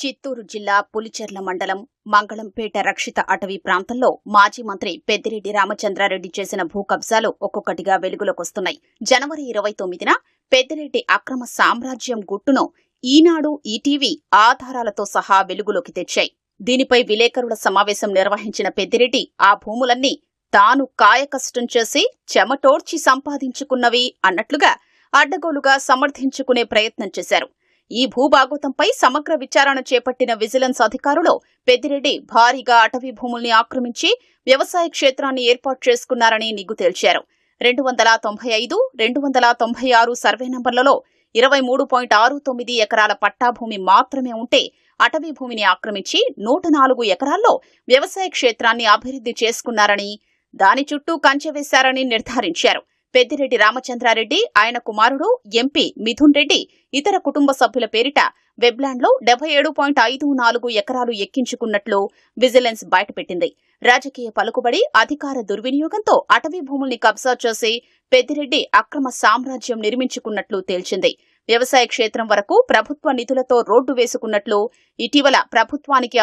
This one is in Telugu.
చిత్తూరు జిల్లా పులిచెర్ల మండలం మంగళంపేట రక్షిత అటవీ ప్రాంతంలో మాజీ మంత్రి పెద్దిరెడ్డి రామచంద్రారెడ్డి చేసిన భూ కబ్జాలు ఒక్కొక్కటిగా వెలుగులోకొస్తున్నాయి. జనవరి ఇరవై తొమ్మిదిన పెద్దిరెడ్డి అక్రమ సామ్రాజ్యం గుట్టును ఈనాడు ఈటీవీ ఆధారాలతో సహా వెలుగులోకి తెచ్చాయి. దీనిపై విలేకరుల సమావేశం నిర్వహించిన పెద్దిరెడ్డి ఆ భూములన్నీ తాను కాయకష్టం చేసి చెమటోడ్చి సంపాదించుకున్నవి అన్నట్లుగా అడ్డగోలుగా సమర్థించుకునే ప్రయత్నం చేశారు. ఈ భూభాగోతంపై సమగ్ర విచారణ చేపట్టిన విజిలెన్స్ అధికారులు పెద్దిరెడ్డి భారీగా అటవీ భూముల్ని ఆక్రమించి వ్యవసాయ క్షేత్రాన్ని ఏర్పాటు చేసుకున్నారని నిగ్గు తేల్చారు. రెండు వందల తొంభై ఐదు రెండు వందల తొంభై ఆరు సర్వే నంబర్లలో ఇరవై మూడు పాయింట్ ఆరు తొమ్మిది ఎకరాల పట్టా భూమి మాత్రమే ఉంటే అటవీ భూమిని ఆక్రమించి నూట నాలుగు ఎకరాల్లో వ్యవసాయ క్షేత్రాన్ని అభివృద్ధి చేసుకున్నారని దాని చుట్టూ కంచె వేశారని నిర్ధారించారు. పెద్దిరెడ్డి రామచంద్రారెడ్డి ఆయన కుమారుడు ఎంపీ మిథున్ రెడ్డి ఇతర కుటుంబ సభ్యుల పేరిట వెబ్లాండ్లో డెబ్బై ఏడు పాయింట్ ఐదు నాలుగు ఎకరాలు ఎక్కించుకున్నట్లు విజిలెన్స్ బయటపెట్టింది. రాజకీయ పలుకుబడి అధికార దుర్వినియోగంతో అటవీ భూముల్ని కబ్జా చేసి పెద్దిరెడ్డి అక్రమ సామ్రాజ్యం నిర్మించుకున్నట్లు తేల్చింది. వ్యవసాయ క్షేత్రం వరకు ప్రభుత్వ నిధులతో రోడ్డు వేసుకున్నట్లు ఇటీవల ప్రభుత్వానికి